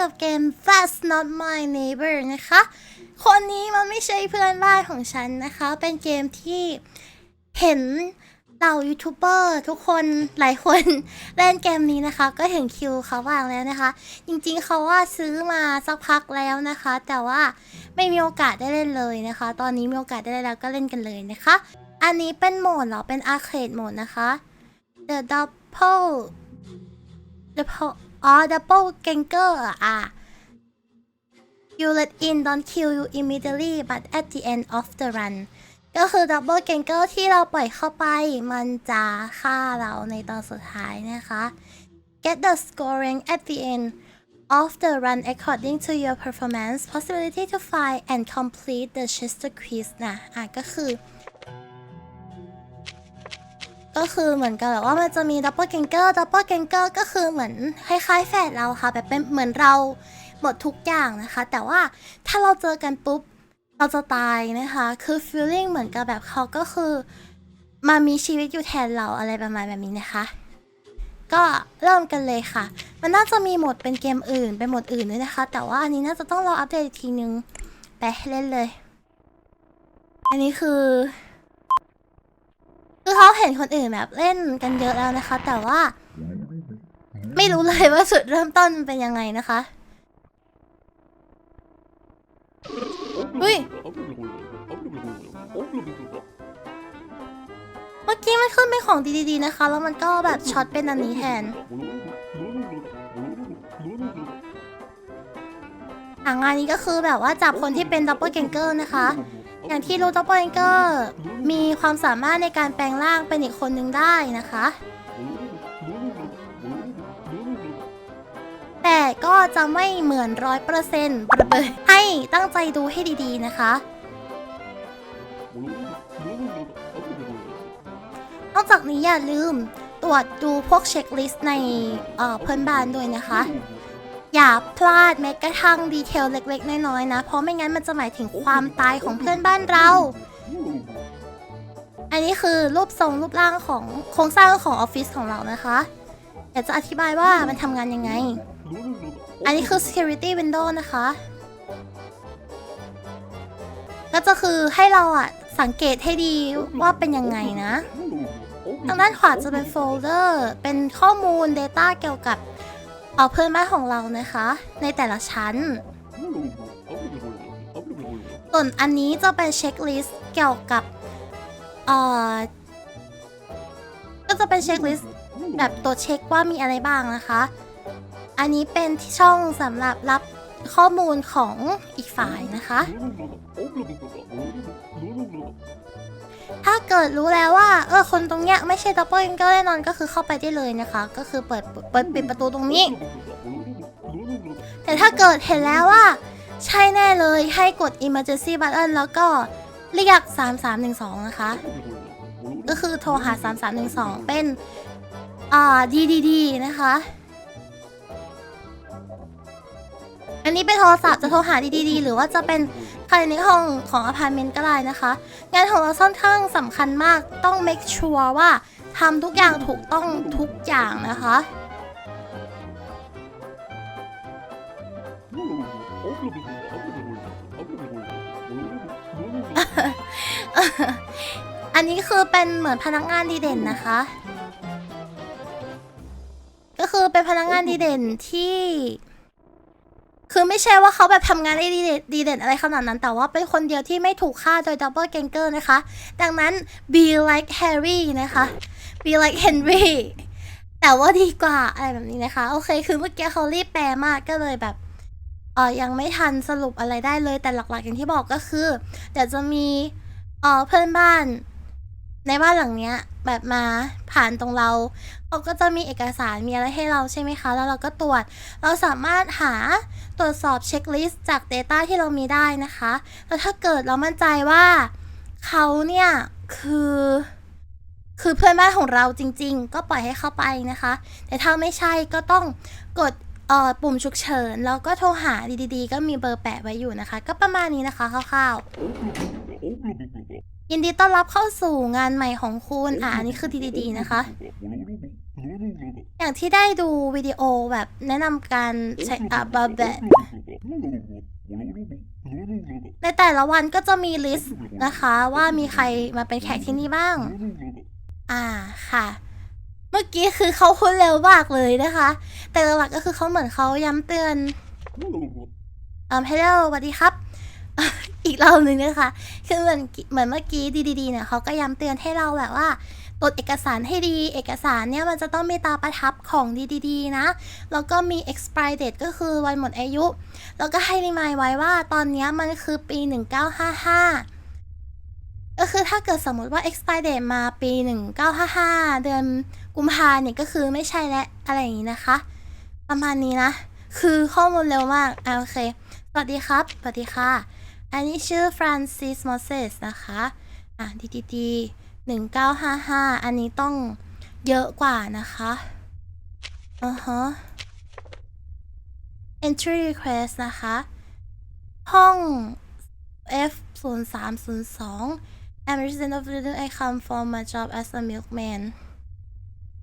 กับเกม That's Not My Neighbor นะคะ คนนี้มันไม่ใช่เพื่อนบ้านของฉันนะคะ เป็นเกมที่เห็นเหล่ายูทูบเบอร์ทุกคนหลายคนเล่นเกมนี้นะคะ ก็เห็นคิวเขาบ้างแล้วนะคะ จริงๆเขาว่าซื้อมาสักพักแล้วนะคะ แต่ว่าไม่มีโอกาสได้เล่นเลยนะคะ ตอนนี้มีโอกาสได้เล่นแล้วก็เล่นกันเลยนะคะ อันนี้เป็นโหมดเหรอเป็นอาร์เคดโหมดนะคะ The Double Double อ๋อ Double Ganger อะ You let in don't kill you immediately but at the end of the run ก็คือ Double Ganger ที่เราปล่อยเข้าไป มันจะฆ่าเราในตอนสุดท้ายนะคะ Get the scoring at the end of the run according to your performance possibility to find and complete the Chester quiz นะ อะก็คือ ก็คือเหมือนกับแบบว่ามันจะมีดับเบิลเกนเกอร์ดับเบิลเกนเกอร์ก็คือเหมือนคล้ายๆแฝดเราค่ะ แบบเป็นเหมือนเราหมดทุกอย่างนะคะ แต่ว่าถ้าเราเจอกันปุ๊บเราจะตายนะคะ คือ feeling เหมือนกับแบบเขาก็คือมามีชีวิตอยู่แทนเราอะไรประมาณแบบนี้นะคะ ก็เริ่มกันเลยค่ะ มันน่าจะมีโหมดเป็นเกมอื่นเป็นโหมดอื่นด้วยนะคะ แต่ว่าอันนี้น่าจะต้องรออัปเดตอีกทีนึงไปเล่นเลย อันนี้คือ คือเขาเห็นคนอื่นแบบเล่นกันเยอะแล้วนะคะ แต่ว่า ไม่รู้เลยว่าจุดเริ่มต้นเป็นยังไงนะคะอุ้ยเมื่อกี้มันขึ้นเป็นของดีๆนะคะ แล้วมันก็แบบช็อตเป็นอันนี้แทนอ่างานนี้ก็คือแบบว่าจับคนที่เป็นดับเบิลเกนเกอร์นะคะ อย่างที่รู้ดับเบิลเกนเกอร์ มีความสามารถในการแปลงร่างเป็นอีกคนหนึ่งได้นะคะ แต่ก็จะไม่เหมือนร้อยเปอร์เซ็นต์ประเบิดให้ตั้งใจดูให้ดีๆนะคะนอกจากนี้อย่าลืมตรวจดูพวกเช็คลิสต์ในเพื่อนบ้านด้วยนะคะ อย่าพลาดแม้กระทั่งดีเทลเล็กๆ น้อยๆนะ เพราะไม่งั้นมันจะหมายถึงความตายของเพื่อนบ้านเรา อันนี้คือรูปทรงรูปร่างของโครงสร้างของออฟฟิศของเรานะคะเดี๋ยวจะอธิบายว่ามันทำงานยังไง อันนี้คือ security window นะคะ ก็จะคือให้เราอะสังเกตให้ดีว่าเป็นยังไงนะทางด้านขวาจะเป็นโฟลเดอร์ เป็นข้อมูล Data เกี่ยวกับเอ่อเพื่อนบ้านของเรานะคะ ในแต่ละชั้น ส่วนอันนี้จะเป็นเช็คลิสต์เกี่ยวกับ เอ่อ ก็จะเป็นเช็คลิสต์แบบตัวเช็คว่ามีอะไรบ้างนะคะ อันนี้เป็นช่องสำหรับรับข้อมูลของอีกฝ่ายนะคะ ถ้าเกิดรู้แล้วว่า เออ คนตรงเนี้ยไม่ใช่ดับเบิลก็แน่นอนก็คือเข้าไปได้เลยนะคะ ก็คือเปิดเปิดปิดประตูตรงนี้ แต่ถ้าเกิดเห็นแล้วว่า ใช่แน่เลยให้กด emergency button แล้วก็ เรียก 3312 นะคะ ก็คือโทรหา 3312 เป็น อ่า DDD นะคะ อันนี้เป็นโทรศัพท์จะโทรหา DDD หรือว่าจะเป็นใครในห้องของอพาร์ตเมนต์ก็ได้นะคะ งานของเราค่อนข้างสำคัญมากต้อง make sure ว่าทำทุกอย่างถูกต้องทุกอย่างนะคะ อันนี้คือเป็นเหมือนพนักงานดีเด่นนะคะ ก็คือเป็นพนักงานดีเด่นที่ คือไม่ใช่ว่าเขาแบบทำงานได้ดีเด่นดีเด่นอะไรขนาดนั้น แต่ว่าเป็นคนเดียวที่ไม่ถูกฆ่าโดยดับเบิลเกนเกอร์นะคะ ดังนั้น be like Harry นะคะ be like Henry แต่ว่าดีกว่าอะไรแบบนี้นะคะ โอเค คือเมื่อกี้เขารีบแปลมากก็เลยแบบ ออยังไม่ทันสรุปอะไรได้เลยแต่หลักๆอย่างที่บอกก็คือเดี๋ยวจะมีเออเพื่อนบ้าน ในบ้านหลังเนี้ยแบบมาผ่านตรงเราเขาก็จะมีเอกสารมีอะไรให้เราใช่ไหมคะ แล้วเราก็ตรวจ เราสามารถหาตรวจสอบเช็คลิสต์จาก Data ที่เรามีได้นะคะ แล้วถ้าเกิดเรามั่นใจว่าเขาเนี่ยคือคือเพื่อนบ้านของเราจริง ๆ ก็ปล่อยให้เข้าไปนะคะ แต่ถ้าไม่ใช่ก็ต้องกด เอ่อปุ่มฉุกเฉินแล้วก็โทรหาดีๆ ก็มีเบอร์แปะไว้อยู่นะคะ ก็ประมาณนี้นะคะคร่าวๆยินดีต้อนรับเข้าสู่งานใหม่ของคุณอ่าอันนี้คือดีๆนะคะ อย่างที่ได้ดูวิดีโอแบบแนะนำการใช้อับบแบบในแต่ละวันก็จะมีลิสต์นะคะ ว่ามีใครมาเป็นแขกที่นี่บ้าง อ่าค่ะ เมื่อกี้คือเขาพูดเร็วมากเลยนะคะ แต่หลักๆก็คือเขาเหมือนเขาย้ำเตือนอ่า hello สวัสดีครับ อีกรอบหนึ่งนะคะ คือเหมือนเหมือนเมื่อกี้ดีๆเนี่ยเขาก็ย้ำเตือนให้เราแบบว่าตรวจเอกสารให้ดี เอกสารเนี่ยมันจะต้องมีตราประทับของดีๆนะ แล้วก็มี expire date ก็คือวันหมดอายุ แล้วก็ให้รีมายไว้ว่าตอนเนี้ยมันคือปี 1955 ก็คือถ้าเกิดสมมติว่า expire date มาปี 1955 เดือน กุมภาเนี่ยก็คือไม่ใช่และอะไรอย่างนี้นะคะ ประมาณนี้นะ คือข้อมูลเร็วมากอะโอเค สวัสดีครับ สวัสดีค่ะ อันนี้ชื่อฟรานซิสมอสเซสนะคะ อะดีดีดีหนึ่งเก้าห้าห้าอันนี้ต้องเยอะกว่านะคะอือฮะ entry request นะคะ ห้อง F 0 3 0 2 I'm resident of London I come from my job as a milkman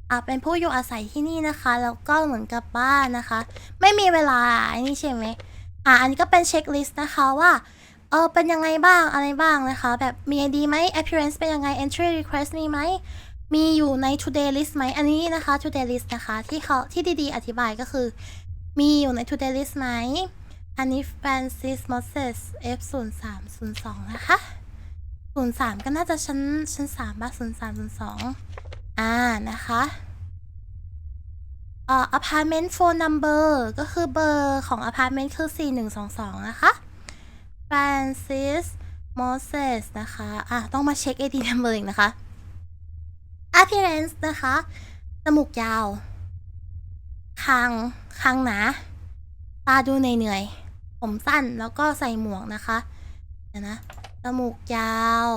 อะเป็นผู้อยู่อาศัยที่นี่นะคะ แล้วก็เหมือนกับบ้านนะคะ ไม่มีเวลาอันนี้ใช่ไหมอะอันนี้ก็เป็นเช็คลิสต์นะคะว่าเออเป็นยังไงบ้างอะไรบ้างนะคะ แบบมี ID ไหม appearance เป็นยังไง entry request มีไหมมีอยู่ใน today list ไหมอันนี้นะคะ today list นะคะ ที่เขาที่ดีๆ อธิบายก็คือ มีอยู่ใน today list ไหมอันนี้ Francis Moses F 0 3 0 2นะคะ 03 ก็น่าจะชั้นชั้น3บ้าง0 3 0 2 อ่านะคะเอ่อ apartment phone number ก็คือเบอร์ของ apartment คือ 4122 นะคะ Francis Moses นะคะ อะ ต้องมาเช็ค ID number อีกนะคะ appearance นะคะ จมูกยาว คาง คางหนา ตาดูเหนื่อยๆ ผมสั้น แล้วก็ใส่หมวกนะคะเดี๋ยวนะ จมูกยาว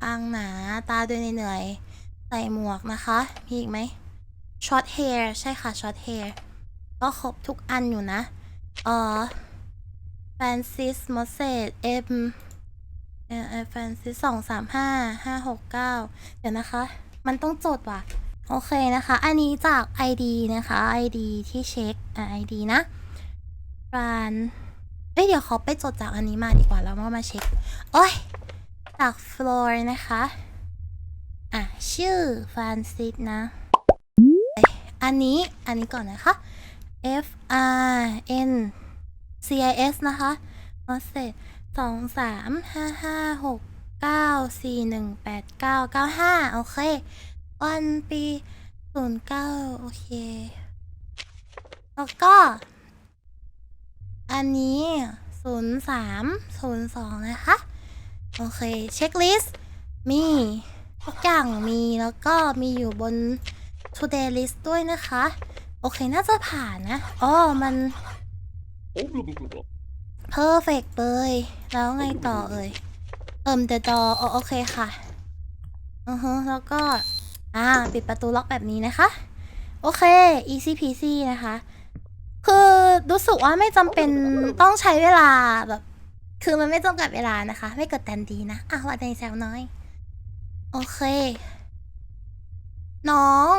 คางหนา ตาดูเหนื่อยๆ ส่หมวกนะคะ มีอีกไหม short hair ใช่ค่ะ short hair ก็ครบทุกอันอยู่นะเอ่อ Francis m o s e s M เอ่อ f r a n c i สองสามห้าห้าหกเก้าเดี๋ยวนะคะ มันต้องจดว่ะ โอเคนะคะ อันนี้จาก ID นะคะ ID ที่เช็คอะ ID นะ Fran เอ้ยเดี๋ยวเขาไปจดจากอันนี้มาดีกว่าแล้วมามาเช็ค โอ้ย จาก Floor นะคะ อะ ชื่อ Francis นะ อันนี้ อันนี้ก่อนนะคะ F R N C I S นะคะมอสเซสองสามห้าห้าหกเก้าสี่หนึ่งแปดเก้าเก้าห้าโอเค วันปีศูนย์เก้าโอเค แล้วก็ อันนี้ศูนย์สามศูนย์สองนะคะ โอเค เช็คลิสต์มี ทุกอย่างมีแล้วก็มีอยู่บน today list ด้วยนะคะ โอเคน่าจะผ่านนะอ๋อมัน perfect เลยแล้วไงต่อเอ่ยเอิ่ม the door อ๋อโอเคค่ะอือฮึแล้วก็ อ่า ปิดประตูล็อกแบบนี้นะคะ โอเค easy peasy นะคะ คือรู้สึกว่าไม่จำเป็นต้องใช้เวลาแบบ คือมันไม่จำกัดเวลานะคะ ไม่กดดันดีนะอะว่าในแซวน้อย โอเค น้อง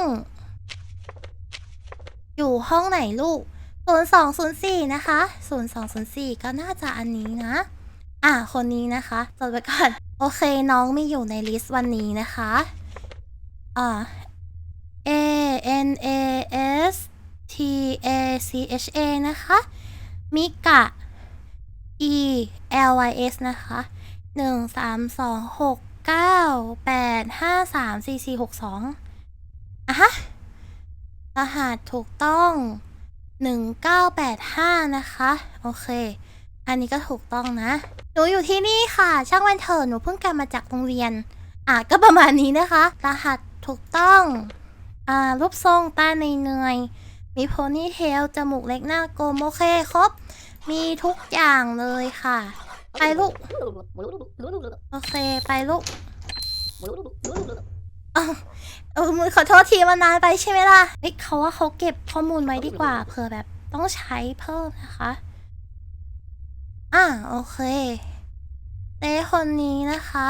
อยู่ห้องไหนลูกศูนย์สองศูนย์สี่นะคะศูนย์สองศูนย์สี่ก็น่าจะอันนี้นะ อะ คนนี้นะคะจดไว้ก่อนโอเค น้องมีอยู่ในลิสต์วันนี้นะคะ อ่า A N A S T A C H A นะคะ มิกะ E L Y S นะคะหนึ่งสามสองหก เก้าแปดห้าสามสี่สี่หกสองอะฮะรหัสถูกต้อง1985นะคะ โอเค อันนี้ก็ถูกต้องนะ หนูอยู่ที่นี่ค่ะ ช่างวันเถอะหนูเพิ่งกลับมาจากโรงเรียน อะก็ประมาณนี้นะคะ รหัสถูกต้อง อ่า รูปทรงตาในเนยๆมีโพนี่เทลจมูกเล็กหน้ากลมโอเคครบ มีทุกอย่างเลยค่ะ ไปลูก โอเค ไปลูกอ้าวเออมือขอโทษทีมันนานไปใช่ไหมล่ะเฮ้ยเขาว่าเขาเก็บข้อมูลไว้ดีกว่าเผื่อแบบต้องใช้เพิ่มนะคะ อะโอเคเต้คนนี้นะคะ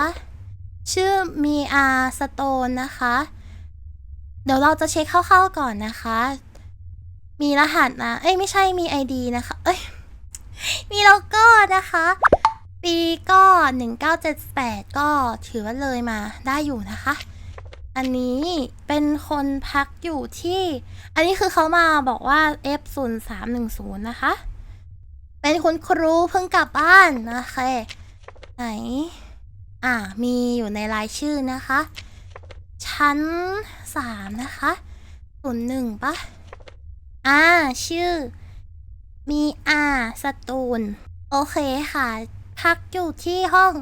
ชื่อมีอาสโตนนะคะ เดี๋ยวเราจะเช็คคร่าวๆก่อนนะคะ มีรหัสนะ เอ้ยไม่ใช่มี ID นะคะ เอ้ย มีโลโก้นะคะ ปีก็ 1978 ก็ถือว่าเลยมาได้อยู่นะคะ อันนี้เป็นคนพักอยู่ที่ อันนี้คือเขามาบอกว่า F 0 3 1 0 นะคะ เป็นคุณครูเพิ่งกลับบ้านนะคะ ไหน อ่า มีอยู่ในรายชื่อนะคะ ชั้นสามนะคะศูนย์หนึ่งปะอ่า ชื่อ มีอาสตูลโอเคค่ะ พักอยู่ที่ห้อง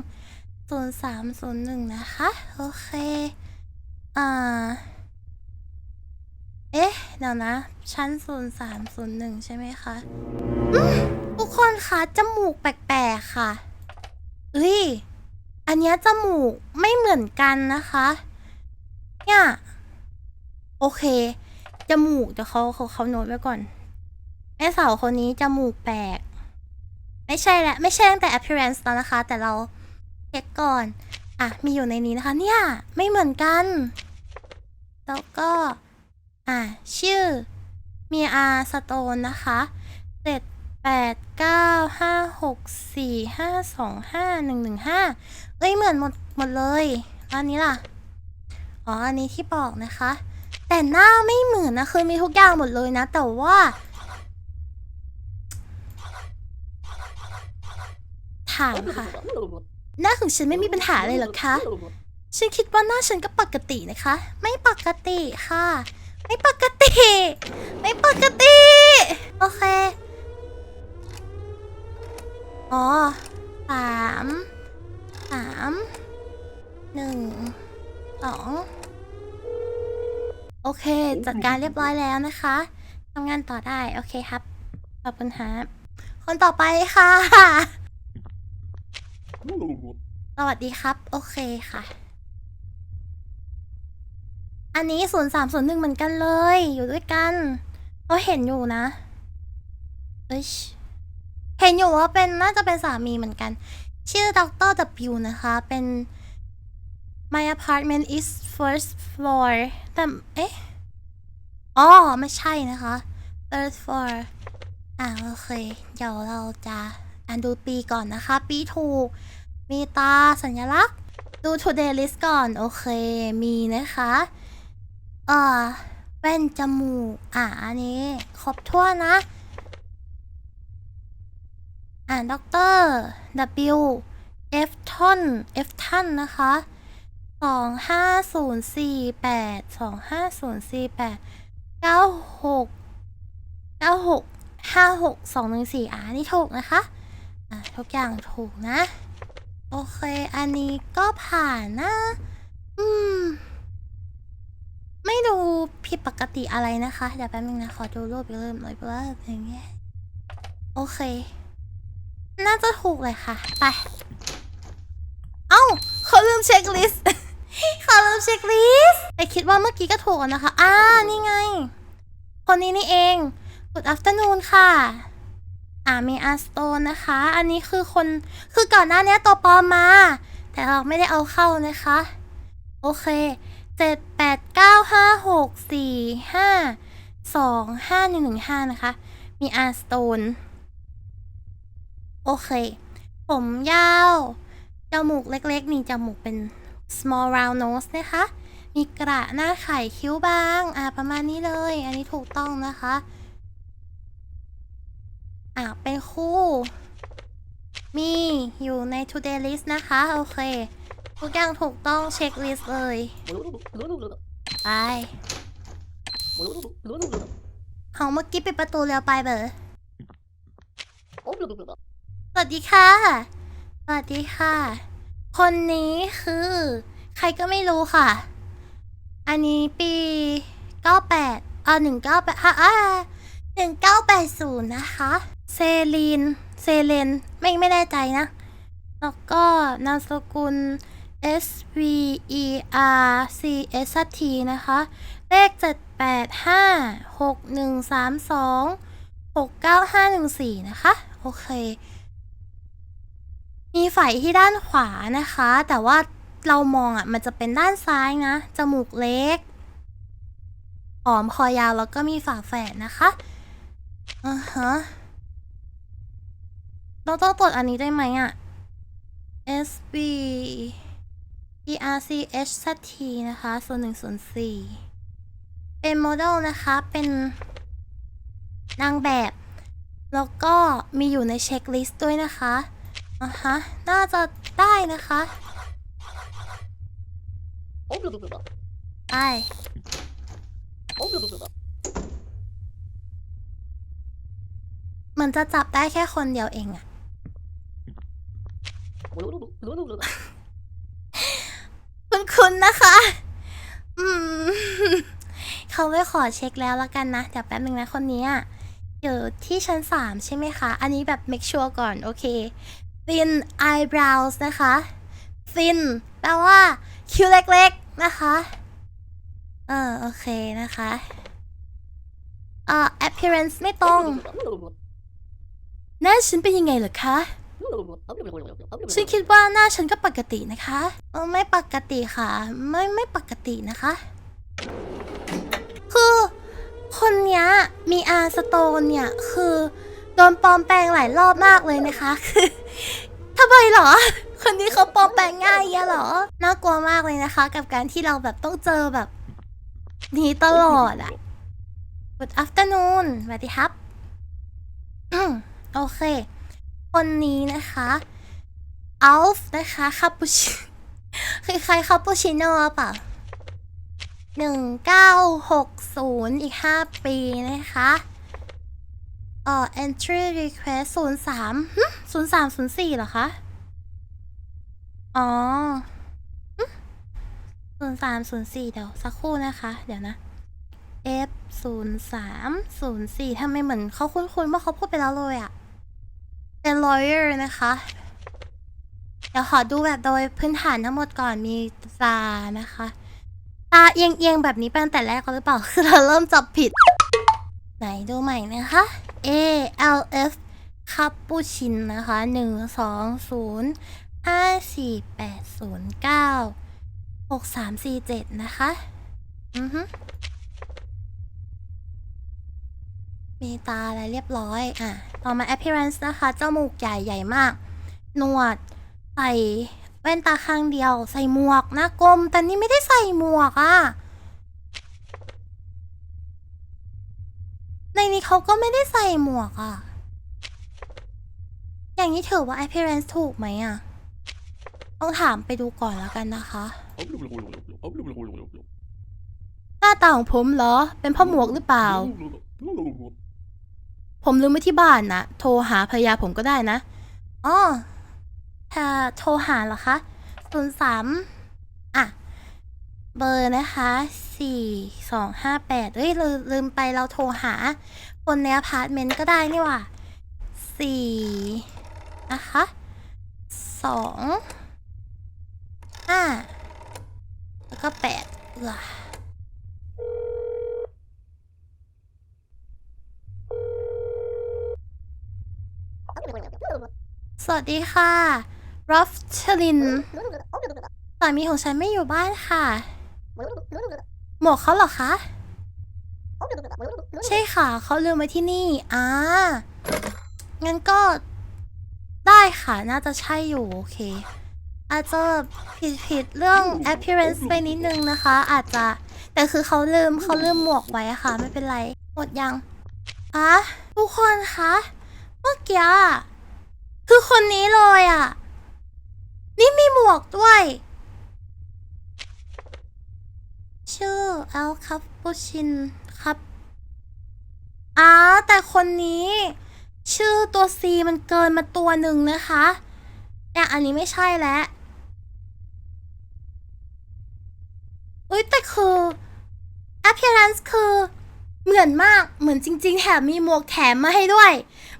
ศูนย์สามศูนะคะ โอเค อ่า เอ๊ะ เดี๋ยวนะ ชั้นศูนย์สามศูนย์หนึ่งใช่ไหมคะทุกคนคะจมูกแปลกๆค่ะเอ้ย อันนี้จมูกไม่เหมือนกันนะคะ เนี่ย โอเค จมูกเดี๋ยวเขาเขาเขาโน้ตไว้ก่อน แม่สาวคนนี้จมูกแปลก ไม่ใช่แหละไม่ใช่ตั้งแต่ appearance แล้วนะคะ แต่เราเช็คก่อน อะ มีอยู่ในนี้นะคะเนี่ย ไม่เหมือนกัน แล้วก็ อะ ชื่อมีอาสโตนนะคะเจ็ดแปดเก้าห้าหกสี่ห้าสองห้าหนึ่งหนึ่งห้าเอ้ย เหมือนหมดหมดเลยแล้วอันนี้ล่ะ อ๋อ อันนี้ที่บอกนะคะ แต่หน้าไม่เหมือนนะคือมีทุกอย่างหมดเลยนะ แต่ว่า ถามค่ะ หน้าของฉันไม่มีปัญหาเลยเหรอคะ ฉันคิดว่าหน้าฉันก็ปกตินะคะ ไม่ปกติค่ะ ไม่ปกติ ไม่ปกติ โอเค อ๋อสามสามหนึ่งสองโอเค จัดการเรียบร้อยแล้วนะคะทำงานต่อได้ โอเคครับ ขอบคุณครับคนต่อไปค่ะ สวัสดีครับ โอเคค่ะ อันนี้ศูนย์สามศูนย์หนึ่งเหมือนกันเลย อยู่ด้วยกันเราเห็นอยู่นะเอ้ยเห็นอยู่ว่าเป็นน่าจะเป็นสามีเหมือนกัน ชื่อดร W นะคะ เป็น my apartment is first floor แต่เอ๊ะอ๋อไม่ใช่นะคะ third floor อ่าโอเค เดี๋ยวเราจะ อ่านดูปีก่อนนะคะ ปีถูก มีตาสัญลักษณ์ ดู today list ก่อน โอเค มีนะคะ เอ่อแว่นจมูก อะ อันนี้ ครบถ้วนนะ อ่าด็อกเตอร์ W F ท่อน F ท่านนะคะสองห้าศูนย์สี่แปดสองห้าศูนย์สี่แปดเก้าหกเก้าหกห้าหกสองหนึ่งสี่อ่านี่ถูกนะคะ อะทุกอย่างถูกนะ โอเค อันนี้ก็ผ่านนะ อืม ไม่ดูผิดปกติอะไรนะคะ เดี๋ยวแป๊บนึงนะ ขอดูรูปอีกเริ่มหน่อยเพื่ออย่างเงี้ย โอเค น่าจะถูกเลยค่ะ ไป เอ้าเขาลืมเช็คลิสต์ เขาลืมเช็คลิสต์แต่คิดว่าเมื่อกี้ก็ถูกนะคะ อ่า นี่ไง คนนี้นี่เอง Good afternoon ค่ะ อ่ามีอาร์สโตนนะคะ อันนี้คือคนคือก่อนหน้านี้ตัวปลอมมา แต่เราไม่ได้เอาเข้านะคะ โอเคเจ็ดแปดเก้าห้าหกสี่ห้าสองห้าหนึ่งหนึ่งห้านะคะ มีอาร์สโตน โอเค ผมยาว จมูกเล็กๆ นี่จมูกเป็น small round nose นะคะ มีกระหน้าไข่คิ้วบาง อ่าประมาณนี้เลย อันนี้ถูกต้องนะคะ อ่าเป็นคู่ มีอยู่ใน today list นะคะ โอเค ทุกอย่างถูกต้องเช็คลิสต์เลย ไป ของเมื่อกี้ปิดประตูเร็วไปเบอร์สวัสดีค่ะ สวัสดีค่ะ คนนี้คือ ใครก็ไม่รู้ค่ะ อันนี้ปี 98เอ่อ198ค่ะอ่า1980 นะคะ เซลีน เซเลน ไม่ไม่แน่ใจนะ แล้วก็นามสกุล S V E R C S T นะคะ เลข 7 8 5 6 1 3 2 6 9 5 1 4นะคะ โอเค มีไฝที่ด้านขวานะคะ แต่ว่าเรามองอะ มันจะเป็นด้านซ้ายนะ จมูกเล็กผอมคอยาวแล้วก็มีฝาแฝดนะคะอ่าฮะ เราต้องตรวจอันนี้ได้ไหมอะ S B E R C H Z T นะคะส่วนหนึ่งส่วนสี่เป็นโมเดลนะคะ เป็นนางแบบ แล้วก็มีอยู่ในเช็คลิสต์ด้วยนะคะอะฮะ น่าจะได้นะคะได้มันจะจับได้แค่คนเดียวเองอะ คุณคุณนะคะ อืม เขาไม่ขอเช็คแล้วละกันนะ เดี๋ยวแป๊บนึงนะคนนี้อะอยู่ที่ชั้นสามใช่ไหมคะ อันนี้แบบ make sure ก่อน โอเค thin eyebrows นะคะ thin แปลว่า คิ้วเล็กๆ นะคะ เออ โอเคนะคะเอ่อ appearance ไม่ตรง หน้าฉันเป็นยังไงเหรอคะ ฉันคิดว่าหน้าฉันก็ปกตินะคะเออไม่ปกติค่ะ ไม่ไม่ปกตินะคะ คือคนเนี้ยมีอาสโตนเนี่ยคือโดนปลอมแปลงหลายรอบมากเลยนะคะคือทำไมเหรอ คนนี้เขาปลอมแปลงง่ายเงี้ยหรอ น่ากลัวมากเลยนะคะ กับการที่เราแบบต้องเจอแบบ นี้ตลอดอะ Good afternoon สวัสดีครับอืมโอเค คนนี้นะคะอัลฟ์นะคะคาปูชิคล้ายๆคาปูชิโน่เปล่าหนึ่งเก้าหกศูนย์อีกห้าปีนะคะเอ่อ entry request ศูนย์สามศูนย์สามศูนย์สี่เหรอคะ อ๋อศูนย์สามศูนย์สี่เดี๋ยว สักครู่นะคะ เดี๋ยวนะ F ศูนย์สามศูนย์สี่ทำไมเหมือนเขาคุ้นๆว่าเขาพูดไปแล้วเลยอะ เป็น lawyer นะคะ เดี๋ยวขอดูแบบโดยพื้นฐานทั้งหมดก่อนมีตานะคะตาเอียงเอียงๆแบบนี้เป็นตั้งแต่แรกแล้วหรือเปล่า คือเราเริ่มจับผิด ไหนดูใหม่นะคะ A L F คาปูชินนะคะหนึ่งสองศูนย์ห้าสี่แปดศูนย์เก้าหกสามสี่เจ็ดนะคะ อือฮึมีตาอะไรเรียบร้อย อะ ต่อมา appearance นะคะจมูกใหญ่ใหญ่มาก หนวด ใส่แว่นตาข้างเดียว ใส่หมวกหน้ากลม แต่นี่ไม่ได้ใส่หมวกอะ่ะ ในนี้เขาก็ไม่ได้ใส่หมวกอะ่ะ อย่างนี้ถือว่า appearance ถูกไหมอะ่ะ ต้องถามไปดูก่อนแล้วกันนะคะหน้าตาของผมเหรอ เป็นพ่อหมวกหรือเปล่า ผมลืมไว้ที่บ้านนะ โทรหาภรรยาผมก็ได้นะ อ๋อถ้าโทรหาเหรอคะศูนย์สามอะ เบอร์นะคะสี่สองห้าแปดเอ้ยลืมลืมไปเราโทรหา คนในอพาร์ตเมนต์ก็ได้นี่หว่าสี่นะคะสองห้าแล้วก็แปดเออ สวัสดีค่ะรอฟชลิน สามีของฉันไม่อยู่บ้านค่ะ หมวกเขาเหรอคะ ใช่ค่ะ เขาลืมไว้ที่นี่ อ่า งั้นก็ ได้ค่ะ น่าจะใช่อยู่ โอเค อาจจะผิดผิดเรื่อง appearance ไปนิดนึงนะคะ อาจจะ แต่คือเขาลืมเขาลืมหมวกไว้ค่ะ ไม่เป็นไร หมดยังอะทุกคนคะ เมื่อกี้ คือคนนี้เลยอะ นี่มีหมวกด้วย ชื่อแอลคัปปูชินครับอ้าแต่คนนี้ ชื่อตัว C มันเกินมาตัวหนึ่งนะคะเนี่ยอันนี้ไม่ใช่แล้วเอ้ยแต่คือ appearance คือ เหมือนมากเหมือนจริง ๆ แถมมีหมวกแถมมาให้ด้วย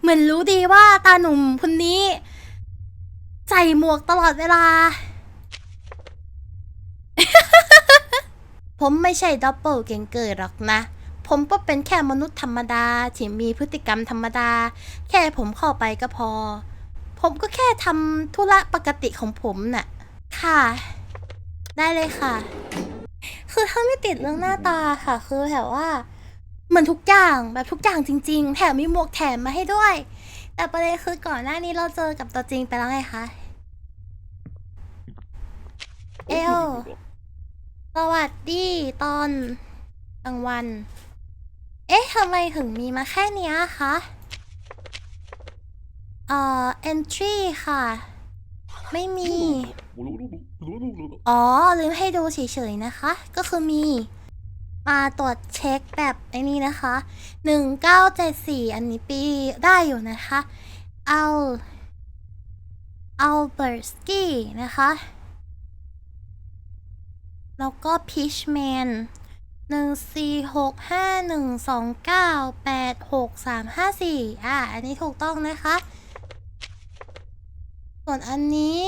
เหมือนรู้ดีว่าตาหนุ่มคนนี้ ใส่หมวกตลอดเวลา ผมไม่ใช่ดับเบิลเกงเกิดหรอกนะ ผมก็เป็นแค่มนุษย์ธรรมดาที่มีพฤติกรรมธรรมดา แค่ผมเข้าไปก็พอ ผมก็แค่ทำธุระปกติของผมน่ะ ค่ะ ได้เลยค่ะ คือถ้าไม่ติดเรื่องหน้าตาค่ะ คือแบบว่า เหมือนทุกอย่างแบบทุกอย่างจริง ๆ แถมมีหมวกแถมมาให้ด้วย แต่ประเด็นคือก่อนหน้านี้เราเจอกับตัวจริงไปแล้วไงคะ เอลสวัสดีตอนกลางวัน เอ๊ะทำไมถึงมีมาแค่เนี้ยคะ เอ่อ entry ค่ะ ไม่มี อ๋อลืมให้ดูเฉยๆนะคะ ก็คือมี มาตรวจเช็คแบบไอ้นี้นะคะ1974 อันนี้ปีได้อยู่นะคะเอาเอาเบอร์สกี้นะคะ แล้วก็พีชแมนหนึ่งสี่หกห้าหนึ่งสองเก้าแปดหกสามห้าสี่อะ อันนี้ถูกต้องนะคะ ส่วนอันนี้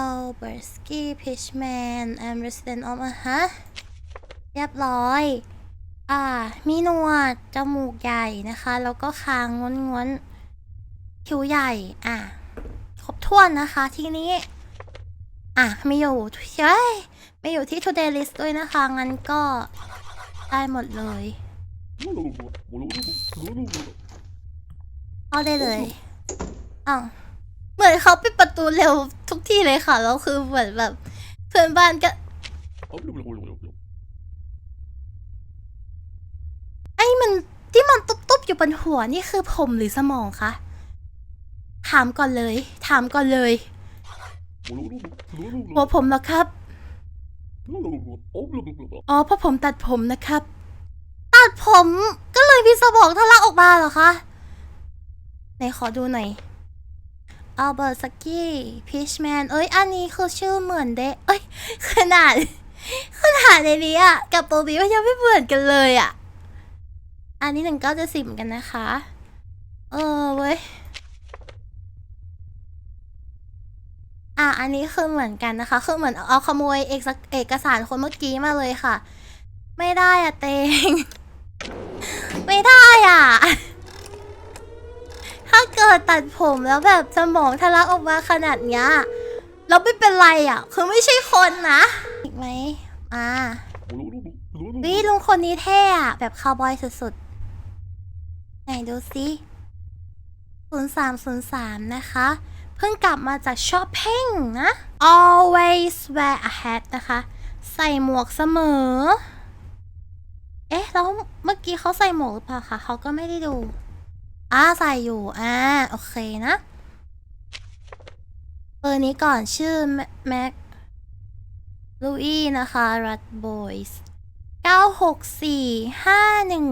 Albersky Pitchman I'm resident of อะฮะ เรียบร้อย อ่า มีหนวด จมูกใหญ่นะคะ แล้วก็คางงวนงวนๆคิ้วใหญ่ อะ ครบถ้วนนะคะ ทีนี้ อะมีอยู่เฮ้ยไมีอยู่ที่ today list ด้วยนะคะ งั้นก็ได้หมดเลย เอาได้เลยอ้าวเหมือนเขาปิดประตูเร็วทุกที่เลยค่ะ แล้วคือเหมือนแบบ เพื่อนบ้านก็ ไอ้มันที่มันตุ๊บๆอยู่บนหัวนี่คือผมหรือสมองคะ ถามก่อนเลย ถามก่อนเลย หัวผมเหรอครับ อ๋อเพราะผมตัดผมนะครับ ตัดผมก็เลยมีสมองทะลักออกมาเหรอคะไหนขอดูหน่อยอัลเบอร์สกี้พีชแมนเอ้ย อันนี้คือชื่อเหมือนเดะเอ้ย ขนาด ขนาดในนี้อะกับตัวนี้ก็ยังไม่เหมือนกันเลยอะ อันนี้หนึ่งเก้าจะสิบกันนะคะ เออเว้ย อะ อันนี้คือเหมือนกันนะคะ คือเหมือนเอาขโมยเอกสเอกสารคนเมื่อกี้มาเลยค่ะ ไม่ได้อะเตง ไม่ได้อะ ถ้าเกิดตัดผมแล้วแบบสมองทะลักออกมาขนาดเนี้ยแล้วไม่เป็นไรอะ คือไม่ใช่คนนะ อีกไหมอ่าวิลุงคนนี้เท่อะแบบคาวบอยสุดๆ ไหนดูสิ0303 นะคะ เพิ่งกลับมาจากช้อปปิ้งนะ always wear a hat นะคะ ใส่หมวกเสมอ เอ๊ะ แล้วเมื่อกี้เขาใส่หมวกหรือเปล่าคะเขาก็ไม่ได้ดูอ่าใส่อยู่ อ่า โอเคนะเบอร์นี้ก่อนชื่อแม็กลูอี้นะคะรัดบอยส์เก้าหกสี่ห้าหนึ่ง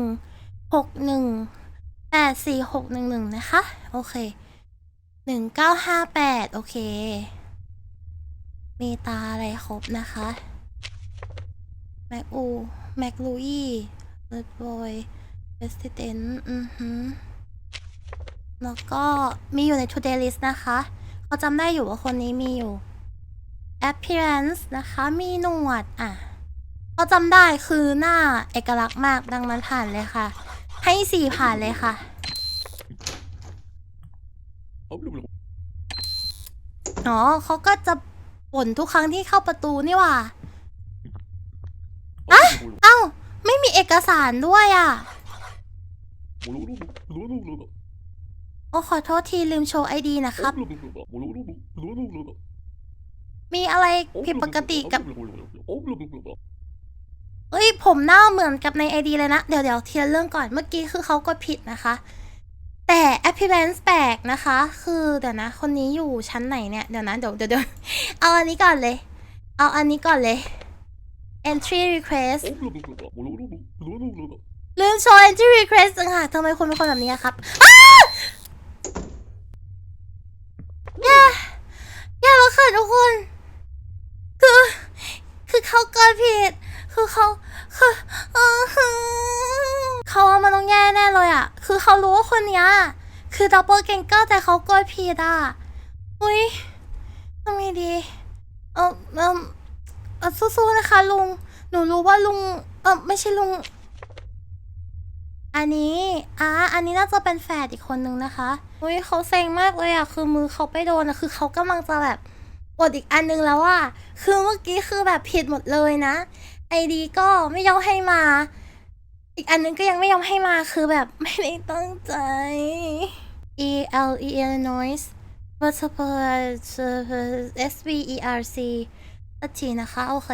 หกหนึ่ง แปดสี่หกหนึ่งหนึ่งนะคะ โอเคหนึ่งเก้าห้าแปดโอเค มีตาอะไรครบนะคะ แม็กอูแม็กลูอี้เลิศบอยเรสติเดนอือหือแล้วก็มีอยู่ใน today list นะคะเขาจำได้อยู่ว่าคนนี้มีอยู่ appearance นะคะ มีหนวด อะเขาจำได้คือหน้าเอกลักษณ์มากดังนั้นผ่านเลยค่ะ ให้สี่ผ่านเลยค่ะ อ๋อเขาก็จะบ่นทุกครั้งที่เข้าประตูนี่หว่าเอ้า ไม่มีเอกสารด้วยอะ โอ้ขอโทษทีลืมโชว์ไอดีนะครับ มีอะไรผิดปกติกับ เอ้ยผมหน้าเหมือนกับในไอดีเลยนะ เดี๋ยวเดี๋ยวทีละเรื่องก่อนเมื่อกี้คือเขาก็ผิดนะคะ แต่ appearance แปลกนะคะ คือเดี๋ยวนะ คนนี้อยู่ชั้นไหนเนี่ย เดี๋ยวนะเดี๋ยวเดี๋ยวเดี๋ยวเอาอันนี้ก่อนเลย เอาอันนี้ก่อนเลย entry request ลืมโชว์ entry request ต่างหากทำไมคุณเป็นคนแบบนี้ครับอ้าอย่าอย่าแล้วค่ะทุกคน คือ คือเขาเกิดผิด คือเขาคือเออเขาว่ามันต้องแย่แน่เลยอะคือเขารู้ว่าคนนี้คือดับเบิลเกงเกอร์แต่เขากดผิดอะอุ้ยทำไงดีเออเออเออสู้ๆนะคะลุง หนูรู้ว่าลุง เออไม่ใช่ลุง อันนี้อ่าอันนี้น่าจะเป็นแฝดอีกคนนึงนะคะอุ้ยเขาเซ็งมากเลยอะคือมือเขาไปโดนอะคือเขากำลังจะแบบกดอีกอันนึงแล้วอะคือเมื่อกี้คือแบบผิดหมดเลยนะ ไอดีก็ไม่ยอมให้มา อีกอันนึงก็ยังไม่ยอมให้มาคือแบบไม่ได้ตั้งใจ E L E Illinois w a t s S V E R C ตัดทีนะคะ โอเค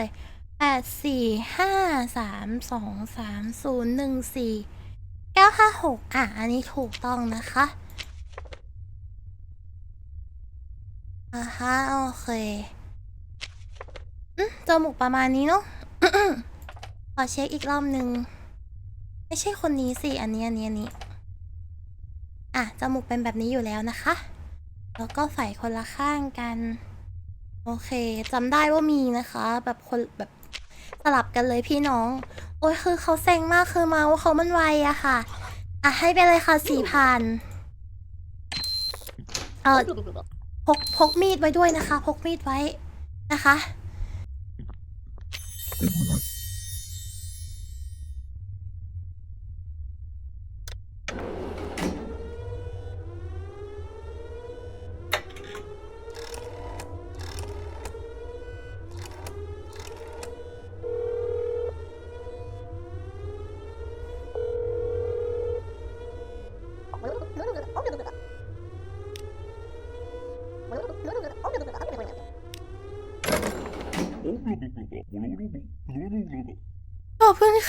แปดสี่ห้าสามสองสามศูนย์หนึ่งสี่เก้าห้าหกอะ อันนี้ถูกต้องนะคะอ่าฮะโอเค อืมจมูกประมาณนี้เนาะ ขอเช็คอีกรอบหนึ่งไม่ใช่คนนี้สิ อันนี้อันนี้อันนี้อะ จมูกเป็นแบบนี้อยู่แล้วนะคะ แล้วก็ใส่คนละข้างกัน โอเคจำได้ว่ามีนะคะ แบบคนแบบสลับกันเลยพี่น้อง โอ้ยคือเขาเซ็งมากคือมาว่าเขามันไวอะค่ะ อะ ให้ไปเลยค่ะสี่พันเออพกพกมีดไว้ด้วยนะคะ พกมีดไว้นะคะ ขอบคุ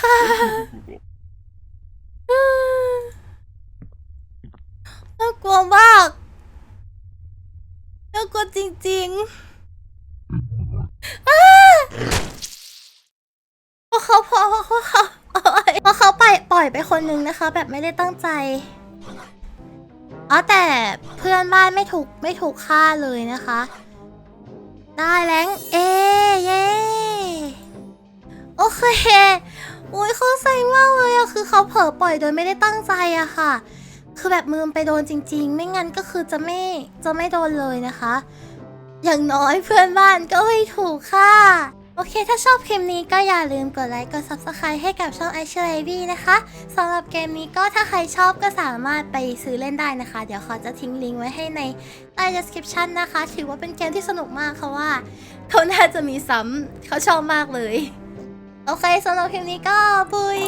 ค่ะ น่ากลัวมาก น่ากลัวจริงๆอ้าพอเขาพอพอเขาพอเขาไปปล่อยไปคนนึงนะคะ แบบไม่ได้ตั้งใจอ๋อแต่เพื่อนบ้านไม่ถูกไม่ถูกฆ่าเลยนะคะ ได้แล้งเอเย่โอเค อุ้ยเขาใส่มากเลยอะคือเขาเผลอปล่อยโดยไม่ได้ตั้งใจอะค่ะ คือแบบมือไปโดนจริง ๆ ไม่งั้นก็คือจะไม่จะไม่โดนเลยนะคะ อย่างน้อยเพื่อนบ้านก็ไม่ถูกค่ะ โอเค ถ้าชอบคลิปนี้ก็อย่าลืมกดไลค์กด subscribe ให้กับช่อง i อเชอร์ไอวีนะคะสำหรับเกมนี้ก็ถ้าใครชอบก็สามารถไปซื้อเล่นได้นะคะ เดี๋ยวเขาจะทิ้งลิงก์ไว้ให้ในใต้ description นะคะ ถือว่าเป็นเกมที่สนุกมากเพราะว่าเขาน่าจะมีซ้ำเขาชอบมากเลย โอเคสำหรับคลิปนี้ก็ปุย